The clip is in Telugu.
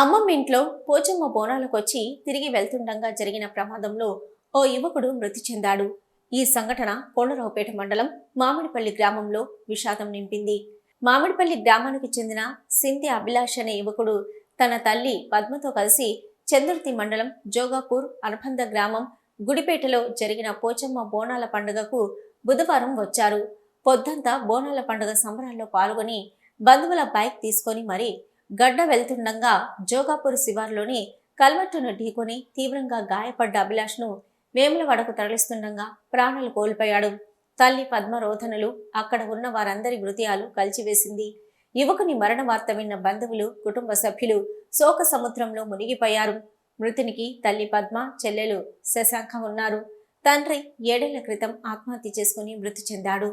అమ్మమ్మ ఇంట్లో పోచమ్మ బోనాలకొచ్చి తిరిగి వెళ్తుండగా జరిగిన ప్రమాదంలో ఓ యువకుడు మృతి చెందాడు. ఈ సంఘటన కోనరావుపేట మండలం మామిడిపల్లి గ్రామంలో విషాదం నింపింది. మామిడిపల్లి గ్రామానికి చెందిన సింధి అభిలాష్ అనే యువకుడు తన తల్లి పద్మతో కలిసి చంద్రుతి మండలం జోగాపూర్ అనుబంధ గ్రామం గుడిపేటలో జరిగిన పోచమ్మ బోనాల పండుగకు బుధవారం వచ్చారు. పొద్దంతా బోనాల పండుగ సంబరాల్లో పాల్గొని బంధువుల బైక్ తీసుకొని మరీ గడ్డ వెళ్తుండగా జోగాపూర్ శివార్లోని కల్వట్టును ఢీకొని తీవ్రంగా గాయపడ్డ అభిలాష్ను వేములవాడకు తరలిస్తుండగా ప్రాణాలు కోల్పోయాడు. తల్లి పద్మరోధనలు అక్కడ ఉన్న వారందరి హృదయాలు కలిచివేసింది. యువకుని మరణ వార్త విన్న బంధువులు కుటుంబ సభ్యులు శోక సముద్రంలో మునిగిపోయారు. మృతునికి తల్లి పద్మ చెల్లెలు శశాంక ఉన్నారు. తండ్రి ఏడేళ్ళ క్రితం ఆత్మహత్య చేసుకుని మృతి చెందాడు.